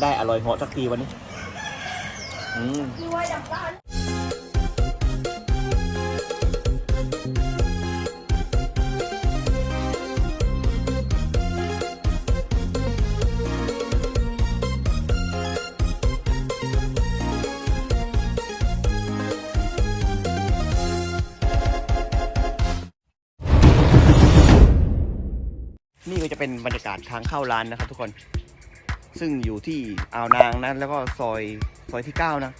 ได้อร่อยเหาะสักทีวันนี้ อืมนี่ก็จะเป็นบรรยากาศทางเข้าร้านนะครับทุกคน ซึ่งอยู่ที่อ่าวนางนะแล้วก็ซอยซอยที่ 9 นะ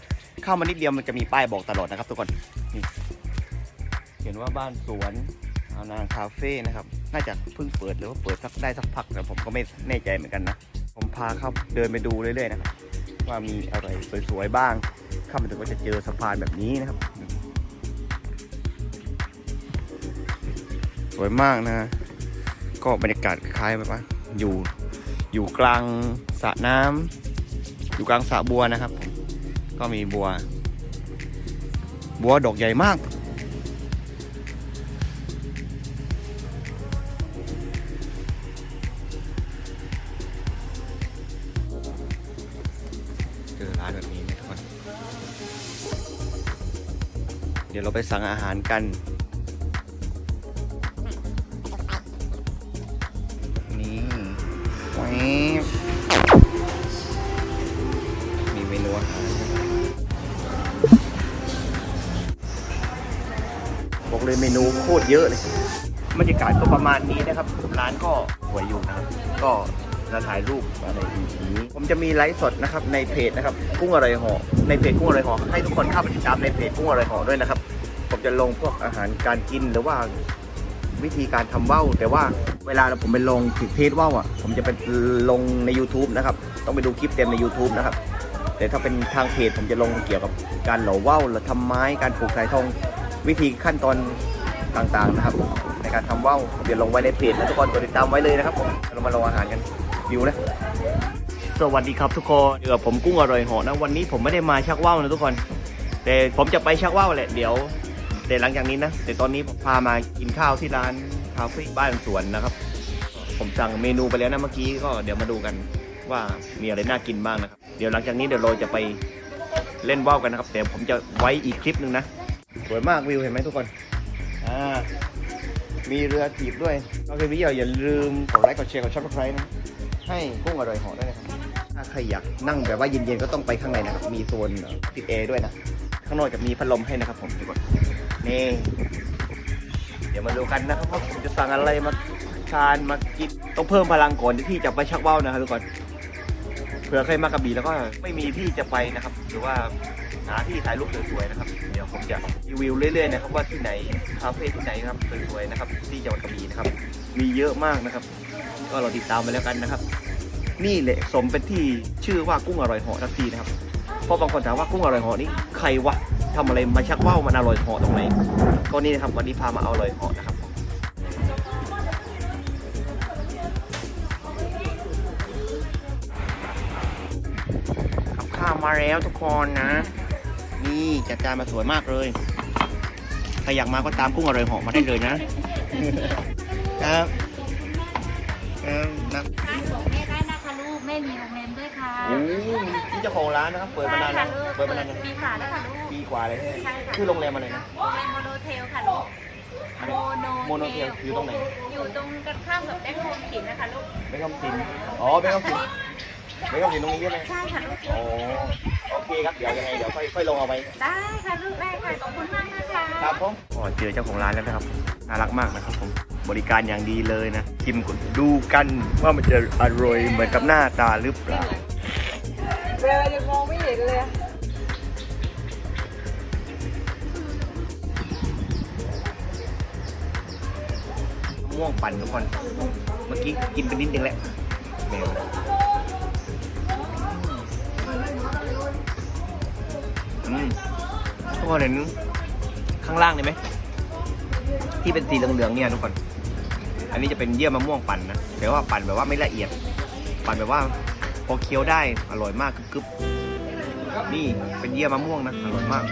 เข้ามานิดเดียวมันจะมีป้ายบอกตลอดนะครับทุกคนนี่เขียนว่าบ้านสวนอ่าวนางคาเฟ่นะครับ น่าจะเพิ่งเปิดหรือว่าเปิดสักได้สักพักแต่ผมก็ไม่แน่ใจเหมือนกันนะ ผมพาเข้าเดินไปดูเรื่อยๆนะครับว่ามีอะไรสวยๆบ้าง เข้ามาถึงก็จะเจอสะพานแบบนี้นะครับ สวยมากนะ ก็บรรยากาศคล้ายแบบว่าอยู่ อยู่กลางสระน้ำอยู่กลางสระบัวนะครับ ก็มีบัว บัวดอกใหญ่มากเจอร้านแบบนี้นะทุกคน เดี๋ยวเราไปสั่งอาหารกัน แว๊บมีเมนูอาหารบอกเลยเมนูโคตรเยอะเลยบรรยากาศก็ประมาณนี้นะครับร้านก็สวยอยู่นะครับ ก็จะถ่ายรูปอะไรอย่างนี้ ผมจะมีไลฟ์สดนะครับในเพจนะครับ กุ้งอร่อยห่อในเพจกุ้งอร่อยห่อให้ทุกคนเข้าไปติดตามในเพจกุ้งอร่อยห่อด้วยนะครับ ผมจะลงพวกอาหารการกินหรือว่า วิธีการทำว่าวแต่ว่าเวลาผมไปลงถึงเทสว่าวอะผมจะไปลงใน YouTube นะครับ ต้องไปดูคลิปเต็มใน YouTube นะครับ แต่ถ้าเป็นทางเพจผมจะลงเกี่ยวกับการเหล่าว่าวหรือทำไม้การปลูกสายทองวิธีขั้นตอนต่างๆนะครับ ในการทำว่าวผมจะลงไว้ในเพจนะทุกคนกดติดตามไว้เลยนะครับผมเรามาลองอาหารกันวิวนะสวัสดีครับทุกคนเดี๋ยวผมกุ้งอร่อยหอนะวันนี้ผมไม่ได้มาชักว่าวนะทุกคน แต่ผมจะไปชักว่าวแหละเดี๋ยว แต่หลังจากนี้นะแต่ตอนนี้ผมพามากินข้าวที่ร้านคาเฟ่บ้านสวนนะครับ ผมสั่งเมนูไปแล้วนะเมื่อกี้ก็เดี๋ยวมาดูกันว่ามีอะไรน่ากินบ้างนะครับ เดี๋ยวหลังจากนี้เดี๋ยวเราจะไปเล่นว่าวกันนะครับแต่ผมจะไว้อีกคลิปหนึ่งนะสวยมากวิวเห็นไหมทุกคนอ่ามีเรือถีบด้วยก็คือวิดีโออย่าลืมกดไลค์กดแชร์กดซับสไครต์นะให้กุ้งอร่อยหอด้วยนะครับถ้าใครอยากนั่งแบบว่าเย็นๆก็ต้องไปข้างในนะครับมีโซนติดแอร์ด้วยนะข้างนอกจะมีพัดลมให้นะครับผมทุกคน นี่ เดี๋ยวมาดูกันนะครับว่าผมจะสั่งอะไรมาทานมากินต้องเพิ่มพลังก่อนที่จะไปชักว่าวนะครับทุกคนเผื่อใครมากระบี่แล้วก็ไม่มีที่จะไปนะครับ หรือว่าหาที่ถ่ายรูปสวยๆนะครับ เดี๋ยวผมจะรีวิวเรื่อยๆนะครับว่าที่ไหนคาเฟ่ที่ไหนนะครับสวยๆนะครับ ที่จังหวัดกระบี่นะครับ มีเยอะมากนะครับ ก็เราติดตามไปแล้วกันนะครับ นี่แหละสมเป็นที่ชื่อว่ากุ้งอร่อยเหาะทักทีนะครับเพราะบางคนถามว่ากุ้งอร่อยเหาะนี่ใครวะ ทำอะไรมาชักว่าวมันอร่อยเหาะตรงไหนก็นี่นะครับวันนี้พามาเอาอร่อยเหาะนะครับกับข้าวมาแล้วทุกคนนะ นี่จัดจานมาสวยมากเลยใครอยากมาก็ตามกุ้งอร่อยเหาะมาได้เลยนะครับครับ โรงแรมด้วยค่ะโอ้นี่เจ้าของร้านนะครับ เปิดมานานใช่แล้วค่ะลูกเปิดมานานยังปีกว่าแล้วค่ะลูกปีกว่าเลยใช่ไหมใช่ค่ะชื่อโรงแรมอะไรนะโรงแรมโมโนเทลค่ะลูกโมโนโมโนเทลอยู่ตรงไหน อยู่ตรงกันข้ามกับแบงค์โฮมสินนะคะลูกเบคอมสินอ๋อเบคอมสินเบคอมสินตรงนี้ใช่ไหมใช่ค่ะลูกอ๋อโอเคครับเดี๋ยวยังไงเดี๋ยวค่อยค่อยลงเอาไปได้ค่ะลูกได้ค่ะขอบคุณมากนะคะครับผมอ๋อเจอเจ้าของร้านแล้วนะครับน่ารักมากนะครับผม บริการอย่างดีเลยนะชิมกันดูกันว่ามันจะอร่อยเหมือนกับหน้าตาหรือเปล่าเวลายังมองไม่เห็นเลยอะม่วงปั่นทุกคน เมื่อกี้กินไปนิดนึงแล้วแมวอืมทุกคนเห็นข้างล่างเลยไหม ที่เป็นสีเหลืองๆเนี่ยทุกคน อันนี้จะเป็นเยื่อมะม่วงปั่นนะแต่ว่าปั่นแบบว่าไม่ละเอียด ปั่นแบบว่าพอเคี้ยวได้อร่อยมากกรึบๆนี่เป็นเยื่อมะม่วงนะอร่อยมาก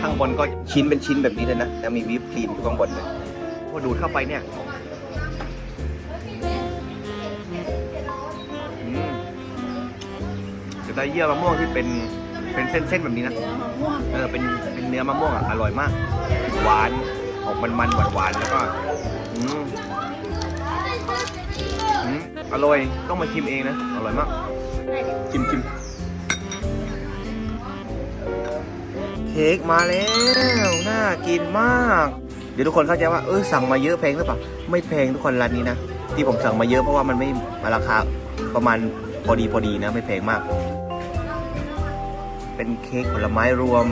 ข้างบนก็ชิ้นเป็นชิ้นแบบนี้เลยนะแล้วมีวิปครีมอยู่ข้างบนเลยพอดูดเข้าไปเนี่ยอืมได้เยื่อมะม่วงที่เป็นเป็นเส้นๆแบบนี้นะเออเป็นเป็นเนื้อมะม่วงอะอร่อยมาก หวาน ออกมันมันหวานหวานๆแล้วก็อืมอืมอร่อยต้องมาชิมเองนะ อร่อยมาก ชิมชิมเค้กมาแล้ว น่ากินมาก เดี๋ยวทุกคนเข้าใจว่าเออสั่งมาเยอะแพงหรือเปล่า ไม่แพงทุกคนร้านนี้นะ ที่ผมสั่งมาเยอะเพราะว่ามันไม่ราคาประมาณพอดีพอดีนะ ไม่แพงมาก เป็นเค้กผลไม้รวม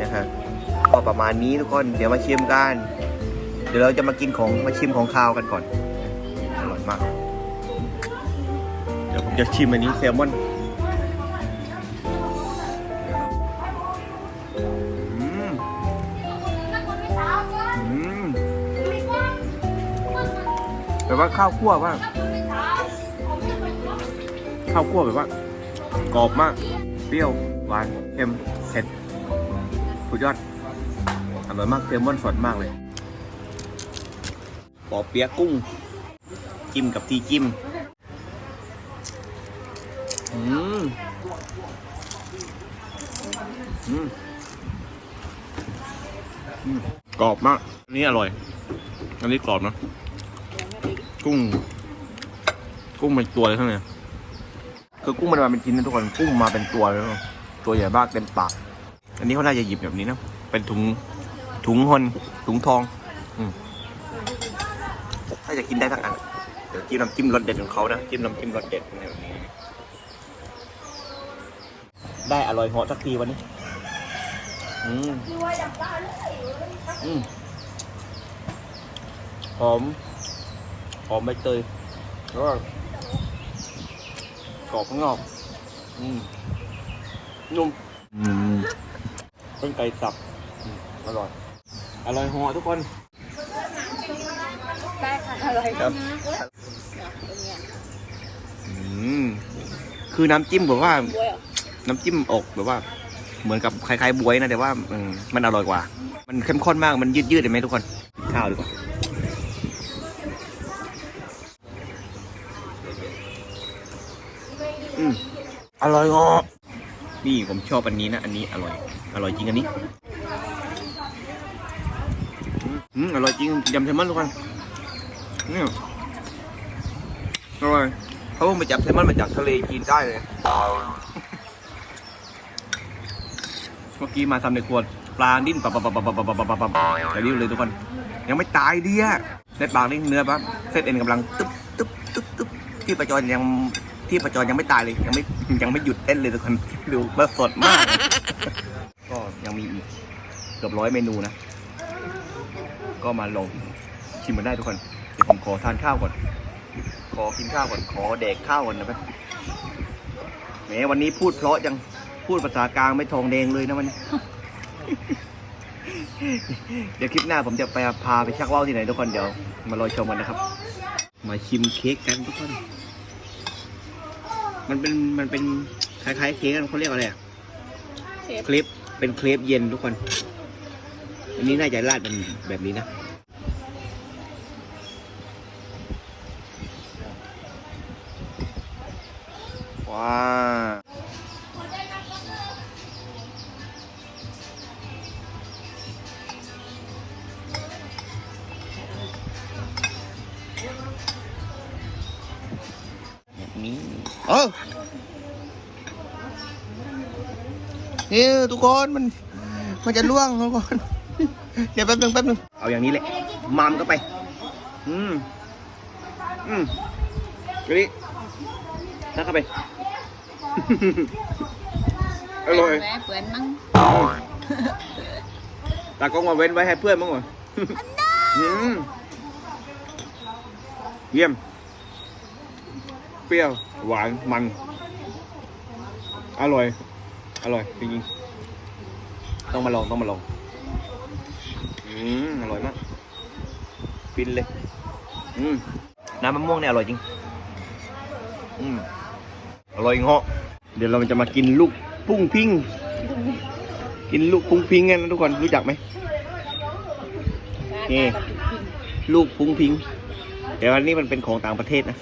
นะครับ ก็ประมาณนี้ทุกคนเดี๋ยวมาชิมกัน เดี๋ยวเราจะมากินของมาชิมของคาวกันก่อนอร่อยมาก เดี๋ยวผมจะชิมอันนี้แซลมอนอืมอืมแบบว่าข้าวคั่วว่าข้าวคั่วแบบว่ากรอบมาก เปรี้ยว หวาน เค็ม เผ็ดสุดยอด อร่อยมากเซลมอนสดมากเลยปอเปี๊ยะกุ้ง จิ้มกับตีจิ้มอืมอืม อืม กรอบมาก อันนี้อร่อย อันนี้กรอบนะ กุ้ง กุ้งเป็นตัวเลยข้างในคือกุ้งมันมาเป็นชิ้นนะทุกคน กุ้งมาเป็นตัวเลย ตัวใหญ่มากเต็มปาก อันนี้เขาน่าจะหยิบแบบนี้นะ เป็นถุง ถุงหนถุงทองอืมถ้าจะกินได้ทั้งอันเดี๋ยวจิ้มน้ำจิ้มรสเด็ดของเขานะจิ้มน้ำจิ้มรสเด็ดแบบนี้ได้อร่อยเหาะสักทีวันนี้ อืมอืมหอม หอมใบเตยแล้วก็กรอบข้างนอก อืม นุ่ม อืมเป็นไก่สับอืมอร่อย อร่อยเหอทุกคนได้ค่ะอร่อยครับอืมคือน้ำจิ้มแบบว่า น้ำจิ้มออกแบบว่า เหมือนกับคล้ายๆบวยนะแต่ว่าอืมมันอร่อยกว่า มันเข้มข้นมากมันยืดๆเห็นไหมทุกคนกินข้าวดีกว่าอืมอร่อยอะนี่ผมชอบอันนี้นะ อันนี้อร่อย อร่อยจริงอันนี้ อืมอร่อยจริงยำแซลมอนทุกคนนี่อร่อยเขาเพิ่งไปจับแซลมอนมาจากทะเลจีนใต้เลย เมื่อกี้มาทำในครัวปลาดิ้นปับปับปับปับปับปับปับปับแต่ดิ้นเลยทุกคน ยังไม่ตายดีอะในปากนี่เนื้อปั๊บเส้นเอ็นกำลังตึ๊บตึ๊บตึ๊บตึ๊บที่ประจรยังที่ประจรยังไม่ตายเลยยังไม่ยังไม่หยุดเต้นเลยทุกคนดูมาสดมาก ก็ยังมีอีกเกือบร้อยเมนูนะ ก็มาลองชิมมันได้ทุกคน เดี๋ยวผมขอทานข้าวก่อน ขอกินข้าวก่อน ขอแดกข้าวก่อนนะครับแหมวันนี้พูดเพราะจัง พูดภาษากลางไม่ทองแดงเลยนะวันนี้ เดี๋ยวคลิปหน้าผมจะไปพาไปชักว่าวที่ไหนทุกคนเดี๋ยวมารอชมกันนะครับ มาชิมเค้กกันทุกคน มันเป็นมันเป็นคล้ายๆเค้กกันเขาเรียกอะไรอะเคลปเป็นเคลปเย็นทุกคน อันนี้น่าจะราดเป็นแบบนี้นะว้าแบบนี้เออนี่ทุกคนมันมันจะล่วงทุกคน เดี๋ยวแป๊บนึงแป๊บนึงเอาอย่างนี้แหละมามก็ไป อืม อืมอันนี้ถ้าเข้าไป อร่อยแหวะเปื่อนมั้งตากล้องมาเว้นไว้ให้เพื่อนมั้งวะอืมเยี่ยม เปรี้ยว หวาน มัน อร่อย อร่อยจริงๆต้องมาลอง ต้องมาลอง อืมอร่อยมาก ฟินเลย อืมน้ำมะม่วงเนี่ยอร่อยจริง อืมอร่อยเหาะเดี๋ยวเราจะมากินลูกพุ่งพิง กินลูกพุงพิงกันนะทุกคนรู้จักไหมนี่ลูกพุงพิงเดี๋ยวอันนี้มันเป็นของต่างประเทศนะ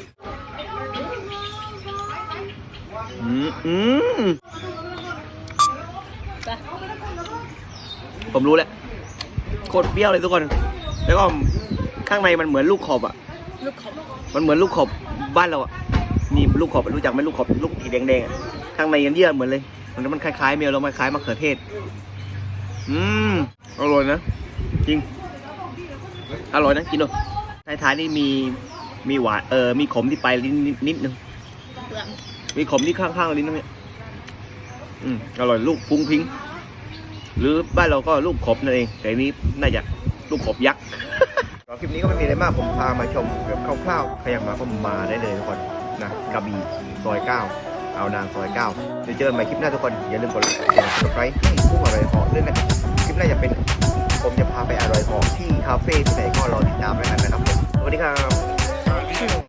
อืมมอืมผมรู้แล้ว โคตรเปรี้ยวเลยทุกคน แล้วก็ข้างในมันเหมือนลูกขอบอะ ลูกขอบมันเหมือนลูกขอบบ้านเราอะ นี่ลูกขอบรู้จักไหมลูกขอบลูกสีแดงๆอะข้างในยังเยื่อเหมือนเลย มันมันคล้ายๆเมลแล้วมันคล้ายมะเขือเทศ อืม อร่อยนะ จริง อร่อยนะกินดูท้ายๆนี่มีมีหวานเออมีขมที่ปลายลิ้นนิดนิดนึงเปลือกมีขมที่ข้างๆลิ้นตรงนี้อืมอร่อยลูกพุงพิง หรือบ้านเราก็ลูกขบนั่นเองแต่นี้น่าจะลูกขบยักษ์คลิปนี้ก็ไม่มีอะไรมากผมพามาชมแบบคร่าวๆใครอยากมาก็มาได้เลยทุกคนนะกระบี่ซอยเก้าเอานางซอยเก้าเดี๋ยวเจอกันใหม่คลิปหน้าทุกคนอย่าลืมกดไลค์กดซับสไครต์ให้พุ่งอร่อยเหอด้วยนะครับคลิปหน้าจะเป็นผมจะพาไปอร่อยเหอที่คาเฟ่ที่ไหนก็รอติดตามแล้วกันนะครับผมสวัสดีครับ